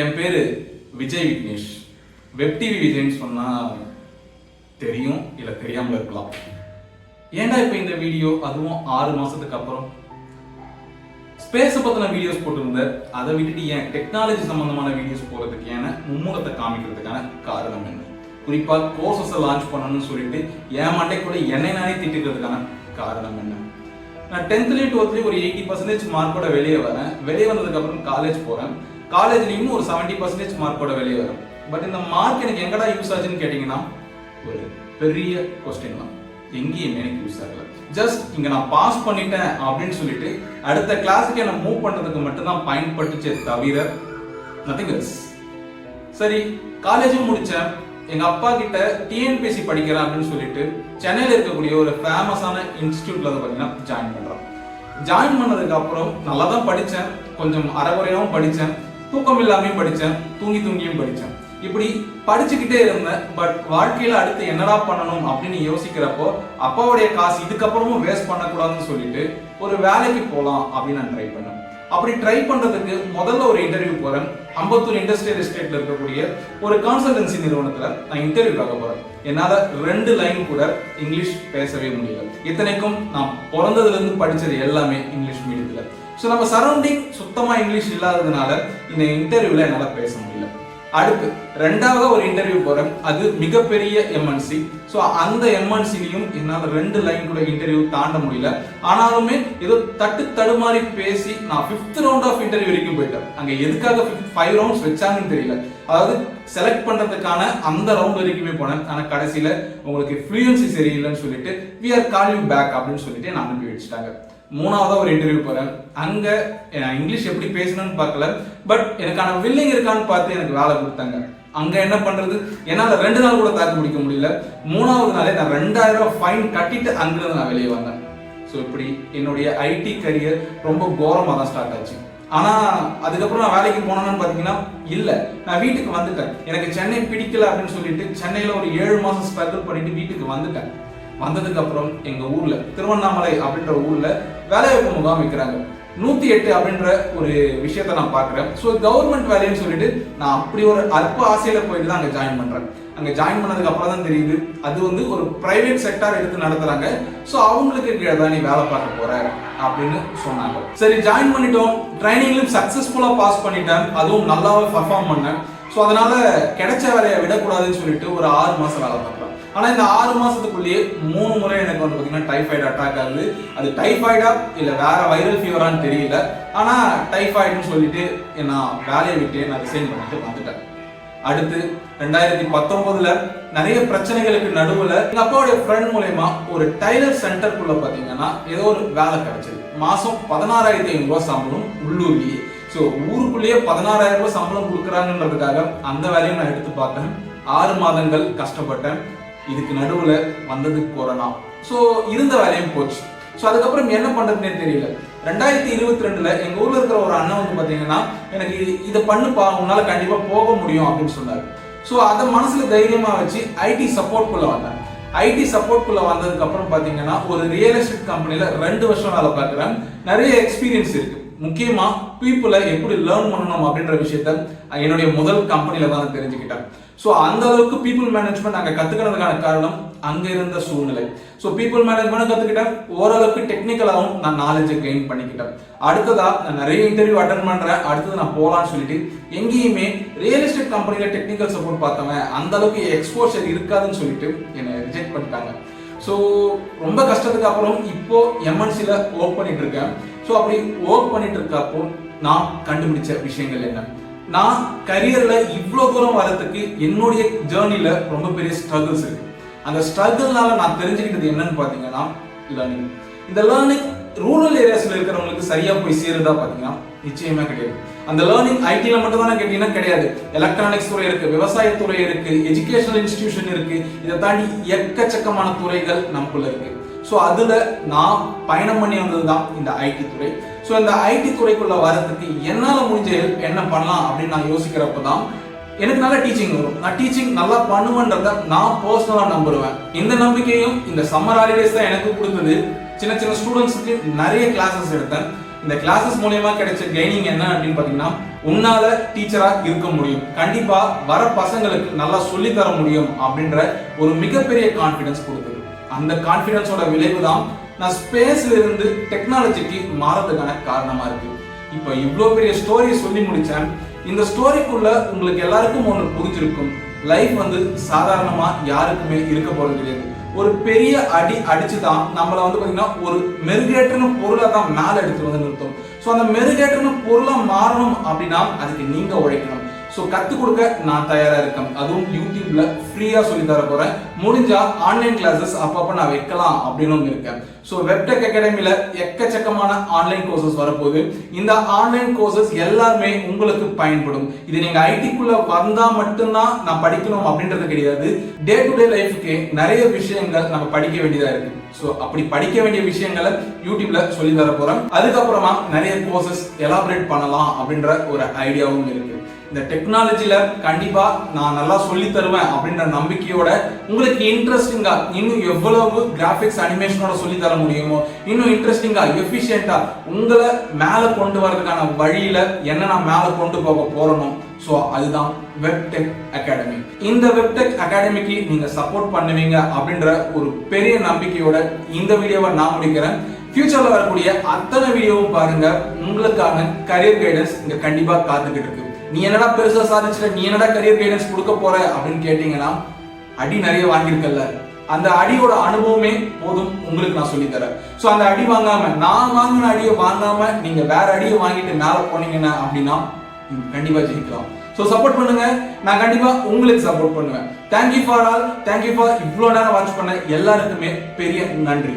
என் பேர் Vijay Vignesh. Web TV விஜய்னு சொன்னால் தெரியும் இல்லை தெரியாமல் இருக்கலாம். ஏன்டா இப்போ இந்த வீடியோ அதுவும் ஆறு மாதத்துக்கு அப்புறம். ஸ்பேஸை பற்றின வீடியோஸ் போட்டிருந்தேன். அதை விட்டுட்டு ஏன் டெக்னாலஜி சம்மந்தமான வீடியோஸ் போகிறதுக்கு ஏன்னா மும்முரத்தை காமிக்கிறதுக்கான காரணம் என்ன? குறிப்பாக கோர்சஸை லான்ச் பண்ணணும்னு சொல்லிட்டு என் மண்டைக்குள்ள என்னை நானே திட்டுக்கிறதுக்கான காரணம் என்ன? நான் டென்த்லேயும் டுவெல்த்லேயும் ஒரு எயிட்டி பர்சன்டேஜ் மார்க்கோட வெளியே வரேன். வெளியே வந்ததுக்கப்புறம் காலேஜ் போகிறேன் காலேஜ்லேயும் ஒரு செவன்ட்டி பர்சன்டேஜ் மார்க்கோட வெளியே வரும். பட் இந்த மார்க் எனக்கு எங்கடா யூஸ் ஆச்சுன்னு கேட்டிங்கன்னா ஒரு பெரிய கொஸ்டின் தான். எங்கேயுமே எனக்கு யூஸ் ஆகல. ஜஸ்ட் இங்க நான் பாஸ் பண்ணிட்டேன் அப்படின்னு சொல்லிட்டு அடுத்த கிளாஸுக்கு என்ன மூவ் பண்றதுக்கு மட்டும்தான் பயன்பட்டுச்சே தவிர நத்திங் எல்ஸ் சரி காலேஜும் முடிச்சேன். எங்க அப்பா கிட்ட டிஎன்பிஎஸ்சி படிக்கிறேன் அப்படின்னு சொல்லிட்டு சென்னையில் இருக்கக்கூடிய ஒரு ஃபேமஸான இன்ஸ்டியூட்ல வந்து பார்த்தீங்கன்னா ஜாயின் பண்றேன். ஜாயின் பண்ணதுக்கு அப்புறம் நல்லா தான் படித்தேன் கொஞ்சம் அறகுறையாவும் படித்தேன் தூக்கம் இல்லாமையும் படித்தேன் தூங்கி தூங்கியும் படித்தேன் இப்படி படிச்சுக்கிட்டே இருந்தேன் பட் வாழ்க்கையில அடுத்து என்னடா பண்ணணும் அப்படின்னு யோசிக்கிறப்போ அப்பாவுடைய காசு இதுக்கப்புறமும் வேஸ்ட் பண்ணக்கூடாதுன்னு சொல்லிட்டு ஒரு வேலைக்கு போகலாம் அப்படின்னு நான் ட்ரை பண்ணேன். அப்படி ட்ரை பண்றதுக்கு முதல்ல ஒரு இன்டர்வியூ போறேன். அம்பத்தூர் இண்டஸ்ட்ரியல் எஸ்டேட்ல இருக்கக்கூடிய ஒரு கான்சல்டன்சி நிறுவனத்துல நான் இன்டர்வியூக்காக போறேன். என்னால ரெண்டு லைன் கூட இங்கிலீஷ் பேசவே முடியல. இத்தனைக்கும் நான் பிறந்ததுல இருந்து படிச்சது எல்லாமே இங்கிலீஷ் மீடியத்துல ஸோ நம்ம சரௌண்டிங் சுத்தமாக இங்கிலீஷ் இல்லாததுனால இந்த இன்டர்வியூவில் என்னால் பேச முடியல. அடுத்து ரெண்டாவது ஒரு இன்டர்வியூ போகிறேன் அது மிகப்பெரிய எம்என்சி ஸோ அந்த எம்என்சிலையும் என்னால் ரெண்டு லைன் கூட இன்டர்வியூ தாண்ட முடியல. ஆனாலுமே ஏதோ தட்டு தடுமாறி பேசி நான் ஃபிஃப்த் ரவுண்ட் ஆஃப் இன்டர்வியூ வரைக்கும் போயிட்டேன். அங்கே எதுக்காக ஃபைவ் ரவுண்ட்ஸ் வச்சாங்கன்னு தெரியல. அதாவது செலக்ட் பண்ணுறதுக்கான அந்த ரவுண்ட் வரைக்குமே போனேன். ஆனால் கடைசியில் உங்களுக்கு ஃப்ளூயன்சி சரியில்லைன்னு சொல்லிட்டு we are call you back அப்படின்னு சொல்லிட்டு நான் அனுப்பி வச்சுட்டாங்க. மூணாவதா ஒரு இன்டர்வியூ போகிறேன் அங்கே நான் இங்கிலீஷ் எப்படி பேசணும்னு பார்க்கல. பட் எனக்கான வில்லிங் இருக்கான்னு பார்த்து எனக்கு வேலை கொடுத்தாங்க. அங்க என்ன பண்றது? என்னால் ரெண்டு நாள் கூட தாக்கு பிடிக்க முடியல. மூணாவது நாளே நான் ரெண்டாயிரம் ரூபாய் ஃபைன் கட்டிட்டு அங்கிருந்து நான் வெளியே வந்தேன். ஸோ இப்படி என்னுடைய ஐடி கரியர் ரொம்ப கோரமாக தான் ஸ்டார்ட் ஆச்சு. ஆனா அதுக்கப்புறம் நான் வேலைக்கு போனேன்னு பார்த்தீங்கன்னா இல்லை. நான் வீட்டுக்கு வந்துட்டேன். எனக்கு சென்னை பிடிக்கல அப்படின்னு சொல்லிட்டு சென்னையில ஒரு ஏழு மாதம் ஸ்ட்ரகிள் பண்ணிட்டு வீட்டுக்கு வந்துட்டேன். வந்ததுக்கு அப்புறம் எங்க ஊர்ல திருவண்ணாமலை அப்படின்ற ஊர்ல வேலைவாய்ப்பு முகாம் வைக்கிறாங்க. நூத்தி எட்டு அப்படின்ற ஒரு விஷயத்த நான் பாக்குறேன் ஸோ கவர்மெண்ட் வேலைன்னு சொல்லிட்டு நான் அப்படி ஒரு அற்ப ஆசையில போயிட்டு தான் அங்க ஜாயின் பண்றேன். அங்க ஜாயின் பண்ணதுக்கு அப்புறம் தான் தெரியுது அது வந்து ஒரு பிரைவேட் செக்டார் எடுத்து நடத்துறாங்க. ஸோ அவங்களுக்கு கீழே தான் நீ வேலை பார்க்க போற அப்படின்னு சொன்னாங்க. சரி ஜாயின் பண்ணிட்டோம். ட்ரைனிங்லையும் சக்சஸ்ஃபுல்லா பாஸ் பண்ணிட்டேன். அதுவும் நல்லாவே பர்ஃபார்ம் பண்ணேன். ஸோ அதனால கிடைச்ச வேலையை விடக்கூடாதுன்னு சொல்லிட்டு ஒரு ஆறு மாசம் வேலை பார்க்குறேன். ஆனால் இந்த ஆறு மாதத்துக்குள்ளேயே மூணு முறை எனக்கு வந்து பார்த்தீங்கன்னா டைஃபாய்டு அட்டாக் ஆகுது. அது டைஃபாய்டா இல்லை வேற வைரல் ஃபீவரான்னு தெரியல. ஆனால் டைஃபாய்டுன்னு சொல்லிட்டு நான் வேலையை விட்டு நான் ரிசைன் பண்ணிட்டு வந்துட்டேன். அடுத்து ரெண்டாயிரத்தி பத்தொன்பதுல நிறைய பிரச்சனைகளுக்கு நடுவில் எங்க அப்பாவுடைய ஃப்ரெண்ட் மூலயமா ஒரு டைலர் சென்டருக்குள்ள பார்த்தீங்கன்னா ஏதோ ஒரு வேலை கிடைச்சது. மாசம் பதினாறாயிரத்தி ஐநூறு சம்பளம் உள்ளூர்லயே. ஸோ ஊருக்குள்ளேயே பதினாறாயிரம் ரூபாய் சம்பளம் கொடுக்குறாங்கன்றதுக்காக அந்த வேலையும் நான் எடுத்து பார்த்தேன். ஆறு மாதங்கள் கஷ்டப்பட்டேன். இதுக்கு நடுவுல வந்தது கொரோனா ஸோ இருந்த வேலையும் போச்சு. ஸோ அதுக்கப்புறம் என்ன பண்ணுறதுனே தெரியல. ரெண்டாயிரத்தி இருபத்தி ரெண்டுல எங்க ஊர்ல இருக்கிற ஒரு அண்ணன் வந்து பாத்தீங்கன்னா எனக்கு இது- இதை பண்ணுப்பா உன்னால கண்டிப்பா போக முடியும் அப்படின்னு சொன்னாரு. ஸோ அதை மனசுல தைரியமா வச்சு ஐடி சப்போர்ட் குள்ள வந்தேன். ஐடி சப்போர்ட் குள்ள வந்ததுக்கு அப்புறம் பாத்தீங்கன்னா ஒரு ரியல் எஸ்டேட் கம்பெனில ரெண்டு வருஷம் வேலை பார்க்குறேன். நிறைய எக்ஸ்பீரியன்ஸ் இருக்கு. முக்கியமா பீப்புளை எப்படி லேர்ன் பண்ணணும் அப்படின்ற விஷயத்த என்னுடைய முதல் கம்பெனில தான் தெரிஞ்சுக்கிட்டேன். ஸோ அந்த அளவுக்கு பீப்புள் மேனேஜ்மெண்ட் அங்கே கத்துக்கிறதுக்கான காரணம் அங்க இருந்த சூழ்நிலை. ஸோ பீப்புள் மேனேஜ்மெண்ட் கத்துக்கிட்டேன். ஓரளவுக்கு டெக்னிக்கலாகவும் நான் நாலேஜை கெயின் பண்ணிக்கிட்டேன். அடுத்ததா நான் நிறைய இன்டர்வியூ அட்டன் பண்றேன். அடுத்தது நான் போகலான்னு சொல்லிட்டு எங்கேயுமே ரியல் எஸ்டேட் கம்பெனியில் டெக்னிக்கல் சப்போர்ட் பார்த்தவன் அந்த அளவுக்கு எக்ஸ்போஷர் இருக்காதுன்னு சொல்லிட்டு என்னை ரிஜெக்ட் பண்ணிட்டாங்க. ஸோ ரொம்ப கஷ்டத்துக்கு அப்புறம் இப்போ எம்என்சியில் ஒர்க் பண்ணிட்டு இருக்கேன். ஸோ அப்படி ஒர்க் பண்ணிட்டு இருக்கப்போ நான் கண்டுபிடிச்ச விஷயங்கள் என்ன? நான் கரியர்ல இவ்வளோ தூரம் வரதுக்கு என்னுடைய ஜேர்னில ரொம்ப பெரிய ஸ்ட்ரகிள்ஸ் இருக்கு. அந்த ஸ்ட்ரகிள்னால நான் தெரிஞ்சுக்கிட்டது என்னன்னு பார்த்தீங்கன்னா லேர்னிங் இந்த லேர்னிங் ரூரல் ஏரியாஸ்ல இருக்கிறவங்களுக்கு சரியா போய் சேருதா பார்த்தீங்கன்னா நிச்சயமா கிடையாது. அந்த லேர்னிங் ஐடில மட்டும் தானே கேட்டீங்கன்னா கிடையாது. எலக்ட்ரானிக்ஸ் துறை இருக்கு விவசாயத்துறை இருக்கு எஜுகேஷனல் இன்ஸ்டிடியூஷன் இருக்கு. இதை தாண்டி எக்கச்சக்கமான துறைகள் நமக்குள்ள இருக்கு. ஸோ அதில் நான் பயணம் பண்ணி வந்தது தான் இந்த ஐடி துறை. ஸோ இந்த ஐடி துறைக்குள்ள வரதுக்கு என்னால் முடிஞ்ச ஹெல்ப் என்ன பண்ணலாம் அப்படின்னு நான் யோசிக்கிறப்ப தான் எனக்கு நல்ல டீச்சிங் வரும். நான் டீச்சிங் நல்லா பண்ணுவேன்றத நான் பர்சனலாக நம்புவேன் இந்த நம்பிக்கையும் இந்த சம்மர் ஹாலிடேஸ் தான் எனக்கு கொடுத்தது. சின்ன சின்ன ஸ்டூடெண்ட்ஸுக்கு நிறைய கிளாஸஸ் எடுத்தேன். இந்த கிளாஸஸ் மூலயமா கிடைச்ச கெய்னிங் என்ன அப்படின்னு பார்த்தீங்கன்னா உன்னால டீச்சரா இருக்க முடியும். கண்டிப்பா வர பசங்களுக்கு நல்லா சொல்லி தர முடியும் அப்படின்ற ஒரு மிகப்பெரிய கான்ஃபிடன்ஸ் கொடுக்குது அந்த கான்ஃபிடன்ஸோட விளைவு தான் நான் ஸ்பேஸ்ல இருந்து டெக்னாலஜிக்கு மாறதுக்கான காரணமா இருக்கு. இப்போ இவ்வளோ பெரிய ஸ்டோரி சொல்லி முடிச்சேன். இந்த ஸ்டோரிக்குள்ள உங்களுக்கு எல்லாருக்கும் ஒன்று புரிஞ்சிருக்கும். லைஃப் வந்து சாதாரணமா யாருக்குமே இருக்க போறது கிடையாது. ஒரு பெரிய அடி அடிச்சு தான் நம்மளை வந்து பார்த்தீங்கன்னா ஒரு மெருகேற்றன பொருளை தான் மேலே எடுத்து வந்து நிறுத்தும். ஸோ அந்த மெருகேற்றன பொருளை மாறணும் அப்படின்னா அதுக்கு நீங்க உழைக்கணும். ஸோ கற்றுக் கொடுக்க நான் தயாராக இருக்கேன். அதுவும் யூடியூப்ல ஃப்ரீயாக சொல்லி தர போறேன். முடிஞ்சா ஆன்லைன் கிளாஸஸ் அப்பப்போ நான் வைக்கலாம் அப்படின்னு இருக்கேன் ஸோ வெப்டெக் அகாடமியில எக்கச்சக்கமான ஆன்லைன் கோர்சஸ் வரப்போகுது. இந்த ஆன்லைன் கோர்சஸ் எல்லாருமே உங்களுக்கு பயன்படும். இது நீங்க ஐடிக்குள்ள வந்தா மட்டும்தான் நான் படிக்கணும் அப்படின்றது கிடையாது. டே டு டே லைஃப்க்கு நிறைய விஷயங்கள் நம்ம படிக்க வேண்டியதா இருக்கு. ஸோ அப்படி படிக்க வேண்டிய விஷயங்களை யூடியூப்ல சொல்லி தர போறேன். அதுக்கப்புறமா நிறைய கோர்சஸ் எலாபரேட் பண்ணலாம் அப்படின்ற ஒரு ஐடியாவும் இருக்கு. இந்த டெக்னாலஜியில கண்டிப்பா நான் நல்லா சொல்லி தருவேன் அப்படின்ற நம்பிக்கையோட உங்களுக்கு இன்ட்ரெஸ்டிங்கா இன்னும் எவ்வளவு கிராபிக்ஸ் அனிமேஷனோட சொல்லி தர முடியுமோ இன்னும் இன்ட்ரெஸ்டிங்கா எஃபிஷியண்டா உங்களை மேல கொண்டு வரதுக்கான வழியில என்ன நான் மேல கொண்டு போக போறணும் ஸோ அதுதான் வெப்டெக் அகாடமி இந்த வெப்டெக் அகாடமிக்கு நீங்க சப்போர்ட் பண்ணுவீங்க அப்படின்ற ஒரு பெரிய நம்பிக்கையோட இந்த வீடியோவை நான் முடிக்கிறேன். ஃபியூச்சர்ல வரக்கூடிய அத்தனை வீடியோவும் பாருங்க. உங்களுக்கான கரியர் கைடன்ஸ் இங்க கண்டிப்பா காத்துக்கிட்டு இருக்கு. நீ என்னடா பெருசா சாதிச்சுட்ட? நீ என்னடா கரியர் கைடன்ஸ் கொடுக்க போற? அப்படின்னு கேட்டீங்கன்னா அடி நிறைய வாங்கியிருக்கல அந்த அடியோட அனுபவமே போதும் உங்களுக்கு நான் சொல்லி தரேன். ஸோ அந்த அடி வாங்காம நான் வாங்கின அடியை வாங்காம நீங்க வேற அடியை வாங்கிட்டு மேல போனீங்கன்னா அப்படின்னா கண்டிப்பா ஜெயிக்கலாம். ஸோ சப்போர்ட் பண்ணுங்க. நான் கண்டிப்பா உங்களுக்கு சப்போர்ட் பண்ணுவேன். Thank you for all thank you for இவ்வளோ நேரம் வாட்ச் பண்ண எல்லாருக்குமே பெரிய நன்றி.